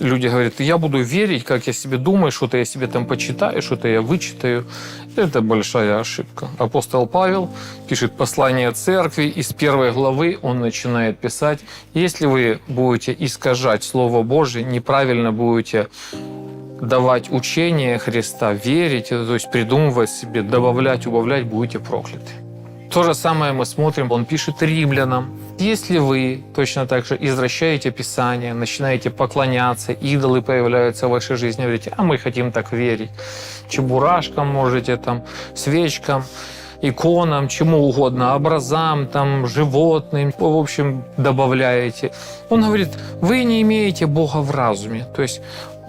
Люди говорят, я буду верить, как я себе думаю, что-то я себе там почитаю, что-то я вычитаю. Это большая ошибка. Апостол Павел пишет послание церкви, и с первой главы он начинает писать, если вы будете искажать Слово Божие, неправильно будете давать учение Христа, верить, то есть придумывать себе, добавлять, убавлять, будете прокляты. То же самое мы смотрим, он пишет римлянам. Если вы точно так же извращаете Писание, начинаете поклоняться, идолы появляются в вашей жизни, говорите, а мы хотим так верить. Чебурашкам можете, там, свечкам, иконам, чему угодно, образам, там, животным, в общем, добавляете. Он говорит, вы не имеете Бога в разуме. То есть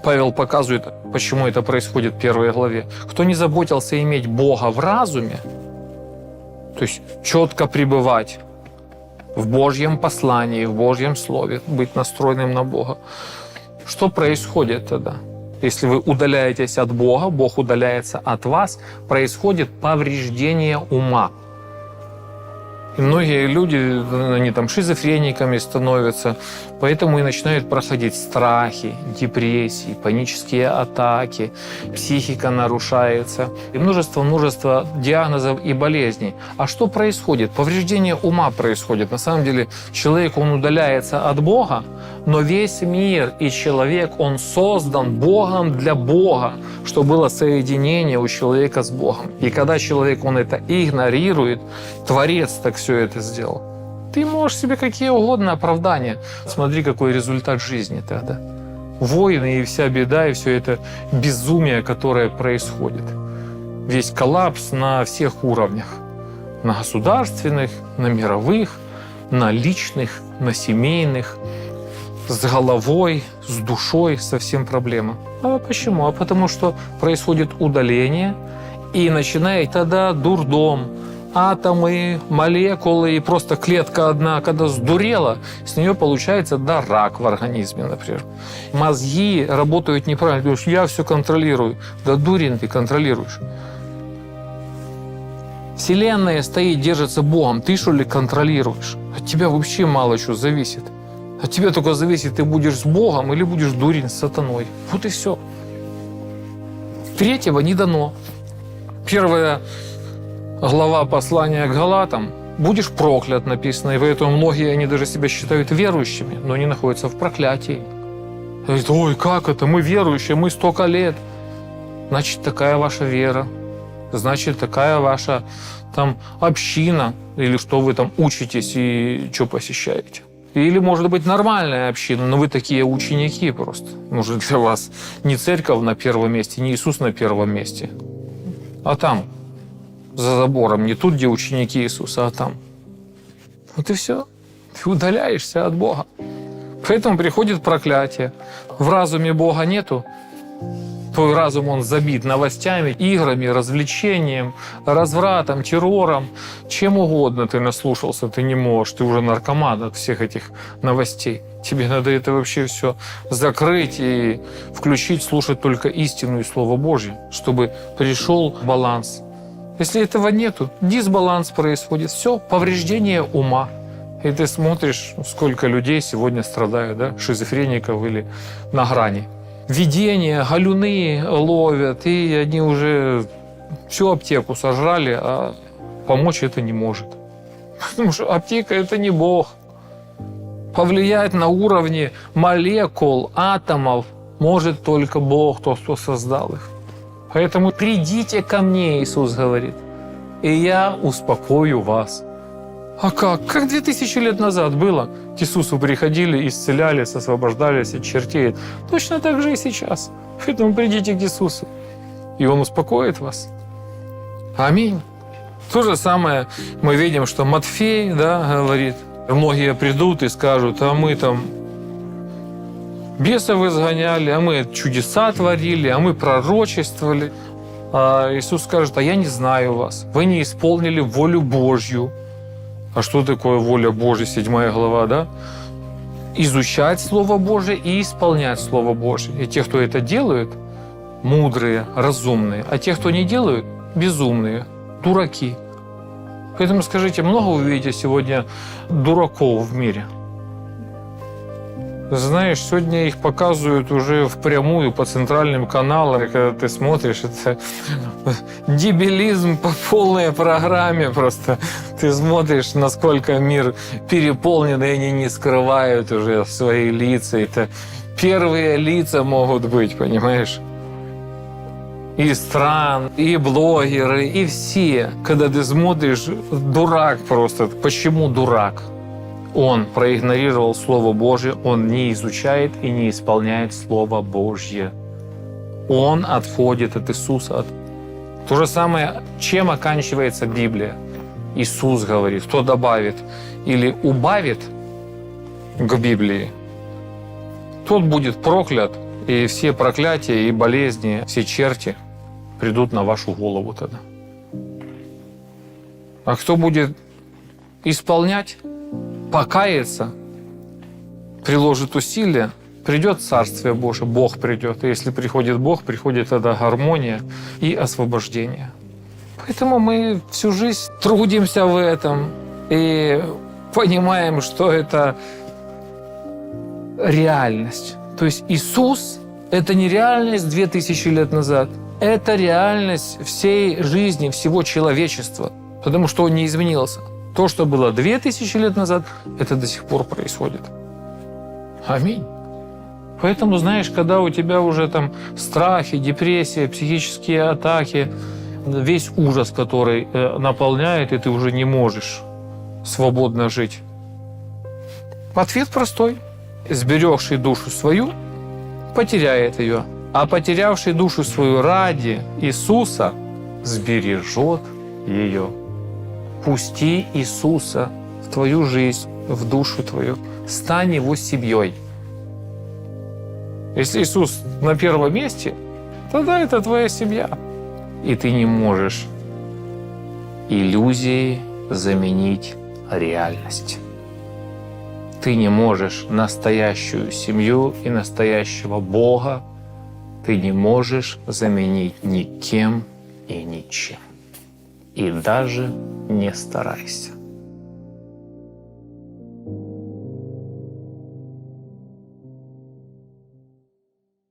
Павел показывает, почему это происходит в первой главе. Кто не заботился иметь Бога в разуме, то есть четко пребывать в Божьем послании, в Божьем Слове, быть настроенным на Бога. Что происходит тогда? Если вы удаляетесь от Бога, Бог удаляется от вас, происходит повреждение ума. И многие люди, они там шизофрениками становятся, поэтому и начинают проходить страхи, депрессии, панические атаки, психика нарушается, и множество-множество диагнозов и болезней. А что происходит? Повреждение ума происходит. На самом деле человек, он удаляется от Бога, но весь мир и человек, он создан Богом для Бога, что было соединение у человека с Богом. И когда человек, он это игнорирует, Творец так все это сделал. Ты можешь себе какие угодно оправдания. Смотри, какой результат жизни тогда. Войны и вся беда, и все это безумие, которое происходит. Весь коллапс на всех уровнях. На государственных, на мировых, на личных, на семейных, с головой, с душой совсем проблема. А почему? А потому что происходит удаление, и начинает тогда дурдом, атомы, молекулы, и просто клетка одна, когда сдурела, с нее получается, да, рак в организме, например. Мозги работают неправильно, потому что я все контролирую. Да дурень ты контролируешь. Вселенная стоит, держится Богом, ты что ли контролируешь? От тебя вообще мало чего зависит. От тебя только зависит, ты будешь с Богом или будешь дурень с сатаной. Вот и все. Третьего не дано. Первая глава послания к Галатам. Будешь проклят, написано. И поэтому многие, они даже себя считают верующими, но они находятся в проклятии. Говорят, ой, как это, мы верующие, мы столько лет. Значит, такая ваша вера. Значит, такая ваша там община. Или что вы там учитесь и что посещаете. Или, может быть, нормальная община, но вы такие ученики просто. Может, для вас не церковь на первом месте, не Иисус на первом месте, а там, за забором, не тут, где ученики Иисуса, а там. Вот и все. Ты удаляешься от Бога. Поэтому приходит проклятие. В разуме Бога нету. Твой разум, он забит новостями, играми, развлечением, развратом, террором. Чем угодно ты наслушался, ты не можешь. Ты уже наркоман от всех этих новостей. Тебе надо это вообще все закрыть и включить, слушать только истину и Слово Божье, чтобы пришел баланс. Если этого нету, дисбаланс происходит. Все, повреждение ума. И ты смотришь, сколько людей сегодня страдают, да, шизофреников или на грани. Видения, галюны ловят, и они уже всю аптеку сожрали, а помочь это не может. Потому что аптека – это не Бог. Повлиять на уровне молекул, атомов может только Бог, тот, кто создал их. Поэтому придите ко мне, Иисус говорит, и я успокою вас. А как? Как две тысячи лет назад было? К Иисусу приходили, исцелялись, освобождались от чертей. Точно так же и сейчас. Поэтому придите к Иисусу, и Он успокоит вас. Аминь. То же самое мы видим, что Матфей да, говорит, многие придут и скажут, а мы там бесов изгоняли, а мы чудеса творили, а мы пророчествовали. А Иисус скажет, а я не знаю вас, вы не исполнили волю Божью. А что такое воля Божья, седьмая глава, да? Изучать Слово Божие и исполнять Слово Божие. И те, кто это делают, мудрые, разумные, а те, кто не делают, безумные, дураки. Поэтому скажите, много вы видите сегодня дураков в мире? Знаешь, сегодня их показывают уже впрямую по центральным каналам. Когда ты смотришь, это дебилизм по полной программе просто. Ты смотришь, насколько мир переполнен, и они не скрывают уже свои лица. Это первые лица могут быть, понимаешь? И стран, и блогеры, и все. Когда ты смотришь, дурак просто. Почему дурак? Он проигнорировал Слово Божье, он не изучает и не исполняет Слово Божье. Он отходит от Иисуса. То же самое, чем оканчивается Библия. Иисус говорит, кто добавит или убавит к Библии, тот будет проклят, и все проклятия и болезни, все черти придут на вашу голову тогда. А кто будет исполнять, покаяться, приложит усилия, придет Царствие Божие, Бог придет. И если приходит Бог, приходит тогда гармония и освобождение. Поэтому мы всю жизнь трудимся в этом и понимаем, что это реальность. То есть Иисус – это не реальность 2000 лет назад, это реальность всей жизни, всего человечества, потому что он не изменился. То, что было 2000 лет назад, это до сих пор происходит. Аминь. Поэтому, знаешь, когда у тебя уже там страхи, депрессия, психические атаки, весь ужас, который э, наполняет, и ты уже не можешь свободно жить. Ответ простой. Сберегший душу свою, потеряет ее, а потерявший душу свою ради Иисуса сбережет ее. Пусти Иисуса в твою жизнь, в душу твою. Стань его семьей. Если Иисус на первом месте, тогда это твоя семья. И ты не можешь иллюзии заменить реальность. Ты не можешь настоящую семью и настоящего Бога, ты не можешь заменить никем и ничем. И даже не старайся.